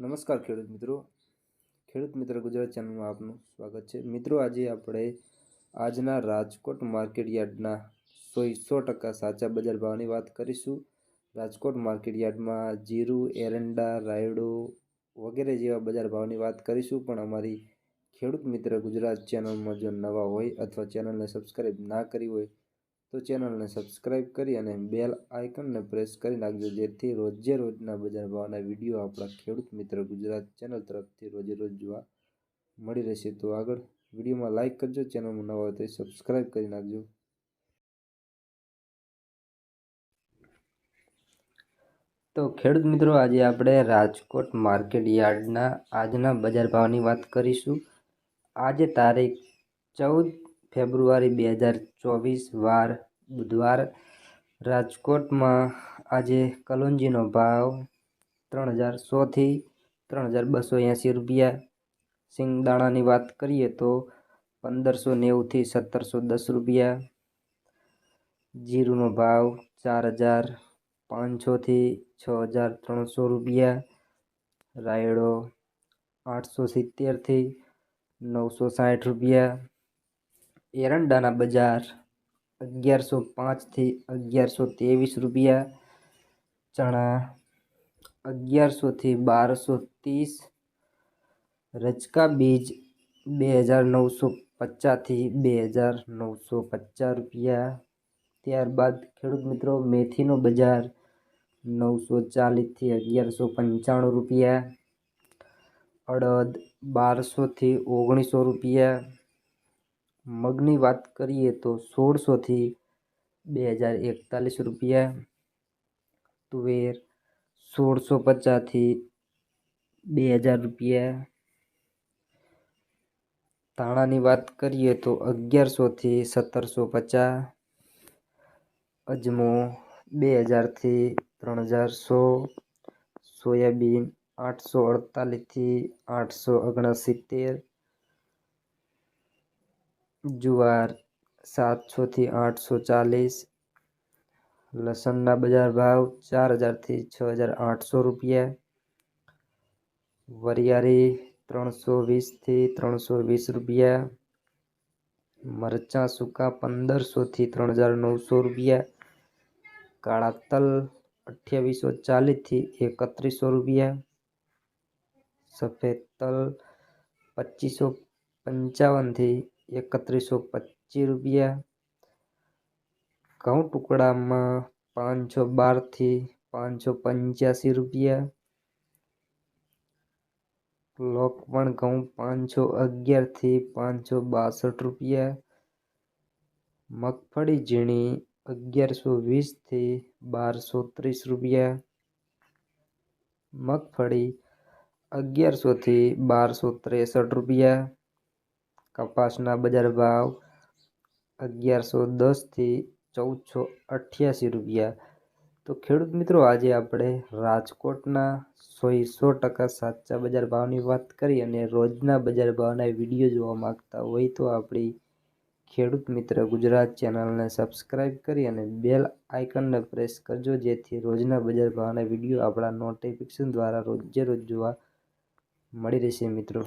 નમસ્કાર ખેડૂત મિત્રો. ખેડૂત મિત્ર ગુજરાત ચેનલમાં આપનું સ્વાગત છે. મિત્રો, આજે આપણે આજના રાજકોટ માર્કેટ યાર્ડના સો સો ટકા સાચા બજાર ભાવની વાત કરીશું. રાજકોટ માર્કેટ યાર્ડમાં જીરું, એરંડા, રાયડો વગેરે જેવા બજાર ભાવની વાત કરીશું. પણ અમારી ખેડૂત મિત્ર ગુજરાત ચેનલમાં જો નવા હોય અથવા ચેનલને સબસ્ક્રાઈબ ના કરી હોય તો ચેનલને સબસ્ક્રાઈબ કરી અને બેલ આઇકનને પ્રેસ કરી નાખજો, જેથી રોજે રોજના બજાર ભાવના વીડિયો આપણા ખેડૂત મિત્ર ગુજરાત ચેનલ તરફથી રોજે રોજ જોવા મળી રહેશે. તો આગળ વિડીયોમાં લાઇક કરજો, ચેનલમાં નવા હોય તો સબસ્ક્રાઈબ કરી નાખજો. તો ખેડૂત મિત્રો, આજે આપણે રાજકોટ માર્કેટ યાર્ડના આજના બજાર ભાવની વાત કરીશું. આજે તારીખ ચૌદ ફેબ્રુઆરી બે હજાર ચોવીસ વાર બુધવાર રાજકોટમાં આજે કલોંજીનો ભાવ ત્રણ હજાર સોથી ત્રણ હજાર બસો એંસી રૂપિયા. સિંગદાણાની વાત કરીએ તો પંદરસો નેવુંથી સત્તરસો દસ રૂપિયા. જીરુનો ભાવ ચાર હજાર પાંચસોથી છ હજાર ત્રણસો રૂપિયા. રાયડો આઠસો સિત્તેરથી નવસો સાઠ રૂપિયા. એરંડાના બજાર અગિયારસો પાંચથી અગિયારસો ત્રેવીસ રૂપિયા, ચણા અગિયારસોથી બારસો ત્રીસ રચકા બીજ બે હજાર નવસો પચાસથી બે હજાર નવસો પચાસ રૂપિયા, ત્યારબાદ ખેડૂત મિત્રો મેથીનો બજાર નવસો ચાલીસથી અગિયારસો પંચાણું રૂપિયા, અડદ બારસોથી ઓગણીસો રૂપિયા મગની વાત કરીએ તો સોળસોથી બે હજાર એકતાલીસ રૂપિયા. તુવેર સોળસો પચાસથી બે હજાર રૂપિયા. ધાણાની વાત કરીએ તો અગિયારસોથી સત્તરસો પચાસ. અજમો બે હજારથી ત્રણ હજાર સો. સોયાબીન આઠસો અડતાલીસથી આઠસો ઓગણસિત્તેર. જુવાર સાતસોથી આઠસો ચાલીસ. લસણના બજાર ભાવ ચાર હજારથી છ હજાર આઠસો રૂપિયા. વરિયાળી ત્રણસો વીસથી ત્રણસો વીસ રૂપિયા. મરચાં સૂકા પંદરસોથી ત્રણ હજાર નવસો રૂપિયા. કાળા તલ અઠ્યાવીસો ચાલીસથી એકત્રીસો રૂપિયા. સફેદ તલ પચીસો પંચાવનથી એકત્રીસો પચીસ રૂપિયા. ઘઉં ટુકડામાં પાંચસો બારથી પાંચસો પંચ્યાસી રૂપિયા. લોકવણ ઘઉં પાંચસો અગિયારથી પાંચસો બાસઠ રૂપિયા. મગફળી ઝીણી અગિયારસો વીસથી બારસો ત્રીસ રૂપિયા. મગફળી અગિયારસોથી બારસો ત્રેસઠ રૂપિયા. કપાસના બજાર ભાવ અગિયારસો દસથી ચૌદસો અઠ્યાસી રૂપિયા. તો ખેડૂત મિત્રો, આજે આપણે રાજકોટના સો સો ટકા સાચા બજાર ભાવની વાત કરી અને રોજના બજાર ભાવના વીડિયો જોવા માગતા હોય તો આપણી ખેડૂત મિત્ર ગુજરાત ચેનલને સબસ્ક્રાઈબ કરી અને બેલ આઇકનને પ્રેસ કરજો, જેથી રોજના બજાર ભાવના વીડિયો આપણા નોટિફિકેશન દ્વારા રોજે રોજ જોવા મળી રહેશે મિત્રો.